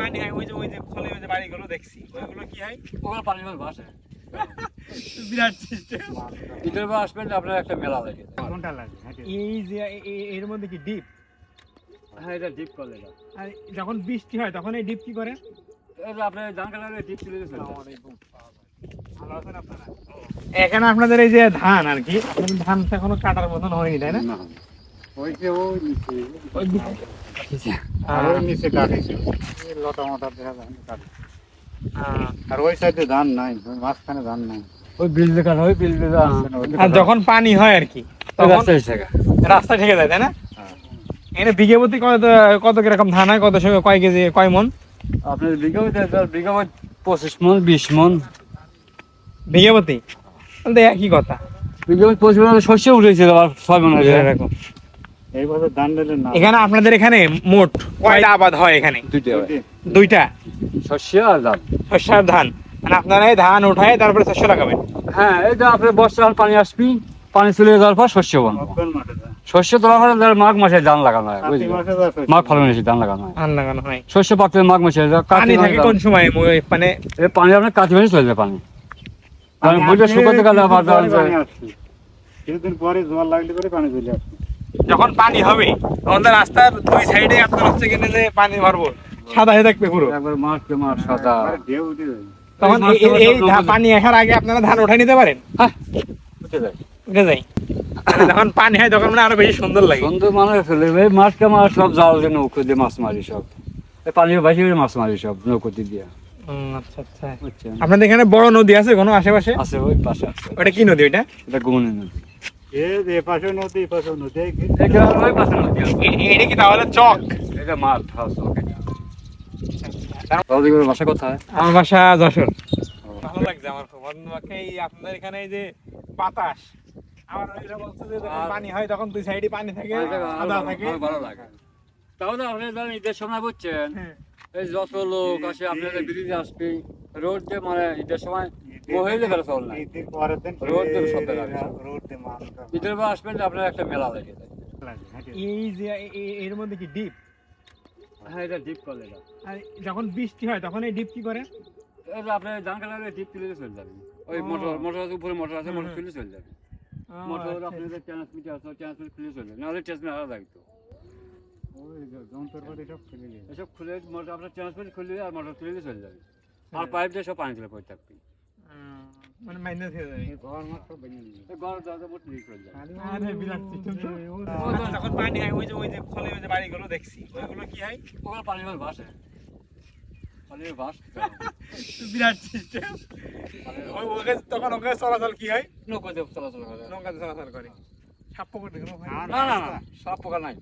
পানি হয় ওই যে ওই যে খলে ওই যে বাড়িগুলো দেখছি। ওইগুলো কি হয়? ওখানে পানি মাছ ভাসে। বিরাট সিস্টেম ভিতরে আসবেন আপনার একটা মেলা লাগে। কোনটা লাগে? এই যে এ- এ- এর মধ্যে কি ডিপ? হ্যাঁ এটা ডিপ আর যখন বৃষ্টি হয় তখন এই ডিপ কি করে? আপনার ডিপ তুলে দিয়েছেন এখানে আপনাদের এই যে ধান আর কি আপনাদের ধান এখনও কাটার মতন হয়নি তাই না। ওই যে ওই নিচে। আর ওই নিচে কাটিছে এই লতা মতা দেখা যায় না আর ওই সাইডে ধান নাই মাঝখানে ধান নাই। ওই বিল দেখান ওই বিল দেখান আসছে না আর যখন পানি হয় আর কি রাস্তা ঠেকে যায় তাই না? হ্যাঁ। এখানে বিঘে প্রতি কত কত কীরকম ধান হয় কত সময় কয় কেজি কয় মন? আপনার বিঘা বিঘা পঁচিশ মন বিশ মন। বিঘে প্রতি? একই কথা। বিঘা পঁচিশ মন শস্য উঠেছিল আবার ছয় মন এরকম। এই ধান দিলে না। এখানে আপনাদের এখানে মোট কয়টা আবাদ হয় এখানে? দুইটা। দুইটা। শস্য আর ধান। শস্য আর ধান। মানে আপনারা এই ধান উঠায় তারপরে শস্য লাগাবেন? হ্যাঁ এই যে আপনার বর্ষাকাল পানি আসবি পানি চলে যাওয়ার পর শস্য বন? শস্য তোলার পরে মাঘ মাসে ধান লাগানো হয়। মাঘ ফাল্গুন মাসে ধান লাগানো হয়। ধান লাগানো হয়। শস্য পাকতে মাঘ মাসে পানি থাকে কোন সময়? মানে এই পানি আপনার কার্তিক মাসে চলে যায় পানি। বুঝলে শুকাতে গেলে আবার কিছুদিন পরে জোয়ার লাগলে পরে পানি চলে যখন পানি হবে তখন রাস্তার দুই সাইডে আপনার হচ্ছে কিনে যে পানি ভরবো। সাদা হয়ে থাকবে পুরো। সাদা। তখন এই পানি আসার আগে আপনারা ধান উঠাই নিতে পারেন? হ্যাঁ। উঠে যায়। যখন পানি হয় তখন মানে আরও বেশি সুন্দর লাগে। সুন্দর মানে ফেলে এই মাছ মাছ সব জাল দিয়ে নৌকো দিয়ে মাছ মারি সব। এই পানি ভাসি মাছ মারি সব নৌকোতে দিয়ে আচ্ছা আচ্ছা। আপনাদের এখানে বড় নদী আছে কোনো আশেপাশে? আছে ওই পাশে আছে। ওটা কি নদী ওইটা? এটা গুমনে নদী। কি? এটা কি তাহলে চক? এটা মাঠ চক এটা। বাসা কোথায়? আমার বাসা যশোর। ভালো লাগছে আমার খুব। এই আপনাদের এখানে এই যে বাতাস আমার বলছে যে পানি হয় তখন দুই সাইডে পানি থাকে সাদা থাকে ভালো লাগে। তাহলে আপনি ধরেন ঈদের সময় বুঝছেন হ্যাঁ। এই যত লোক আসে আপনাদের ব্রিজে আসবে রোড দিয়ে মানে ঈদের সময় মহিলা বেলা চল নাই। ঈদের পরের দিন রোদ দেবে সকালে আগে। রোদ দেবে মানুষরা ঈদের পর আসবেন আপনার একটা মেলা লেগে যায়। এই যে এ- এ- এর মধ্যে কি ডিপ? হ্যাঁ এটা ডিপ করলে এটা। আর যখন বৃষ্টি হয় তখন এই ডিপ কি করে? আপনার ডিপ তুলে চলে যাবে। ওই মোটর মোটর আছে উপরে মোটর আছে মোটর তুলে চলে যাবে। মোটর আচ্ছা। আপনাদের ট্রান্সমিটার আছে ট্রান্সমিটার খুলে চলে যাবে। নাহলে ট্রান্সমিটার আলাদা লাগতো এসব খুলে মোটর আপনার ট্রান্সমিটার খুলে আর মোটর তুলে চলে যাবে। আর পাইপ দিয়ে সব পানি তুলে পড়ে থাকবে। মানে মাইনাস হয়ে যাবে। ঘর দরজা আরে বিরাট system যখন পানি হয় ওই যে ওই যে খলে ওই যে বাড়িগুলো দেখছি। ওইগুলো কি হয়? ওখানে পানি ভাসে ভাস বিরাট সিস্টেম ওকে তখন ওকে চলাচল কি হয়? নৌকা দিয়ে চলাচল করে। নৌকাতে চলাচল করে। সাপ পুকুর দেখল না, না না না সব পোকা নাই।